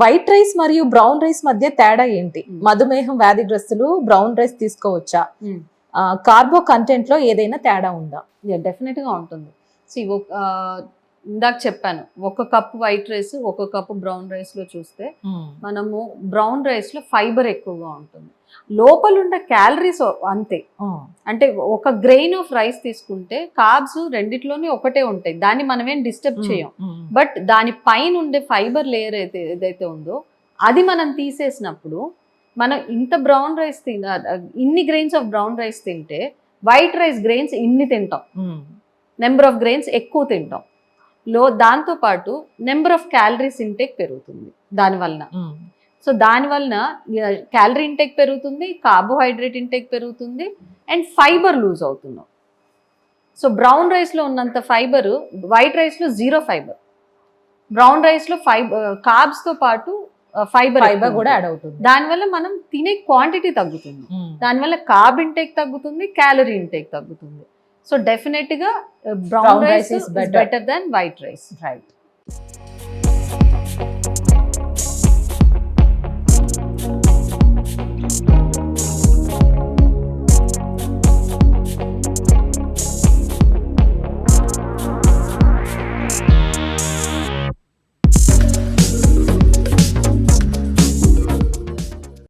White rice మరియు brown rice మధ్య తేడా ఏంటి. మధుమేహం వ్యాధిగ్రస్తులు బ్రౌన్ రైస్ తీసుకోవచ్చా? కార్బో కంటెంట్లో ఏదైనా తేడా ఉందా? డెఫినెట్గా ఉంటుంది. సి ఇందాక చెప్పాను ఒక కప్ వైట్ రైస్ ఒక కప్ బ్రౌన్ రైస్లో చూస్తే మనము బ్రౌన్ రైస్లో ఫైబర్ ఎక్కువగా ఉంటుంది. లోపల ఉండే క్యాలరీస్ అంతే. అంటే ఒక గ్రెయిన్ ఆఫ్ రైస్ తీసుకుంటే కార్బ్స్ రెండిట్లోనే ఒకటే ఉంటాయి. దాన్ని మనం ఏం డిస్టర్బ్ చేయం. బట్ దాని పైన ఉండే ఫైబర్ లేయర్ అయితే ఏదైతే ఉందో అది మనం తీసేసినప్పుడు మనం ఇంత బ్రౌన్ రైస్ తిన ఇన్ని గ్రెయిన్స్ ఆఫ్ బ్రౌన్ రైస్ తింటే వైట్ రైస్ గ్రెయిన్స్ ఇన్ని తింటాం. నెంబర్ ఆఫ్ గ్రెయిన్స్ ఎక్కువ తింటాం. లో దాంతో పాటు నెంబర్ ఆఫ్ క్యాలరీస్ ఇంటేక్ పెరుగుతుంది. దానివలన సో దానివలన క్యాలరీ ఇంటేక్ పెరుగుతుంది కార్బోహైడ్రేట్ ఇంటేక్ పెరుగుతుంది అండ్ ఫైబర్ లూజ్ అవుతున్నాం. సో బ్రౌన్ రైస్లో ఉన్నంత ఫైబర్ వైట్ రైస్లో జీరో ఫైబర్. బ్రౌన్ రైస్లో ఫైబర్ కార్బ్స్తో పాటు ఫైబర్ ఫైబర్ కూడా యాడ్ అవుతుంది. దానివల్ల మనం తినే క్వాంటిటీ తగ్గుతుంది. దానివల్ల కార్బ్ ఇంటేక్ తగ్గుతుంది క్యాలరీ ఇంటేక్ తగ్గుతుంది. సో డెఫినెట్గా brown rice. Better than white rice. Right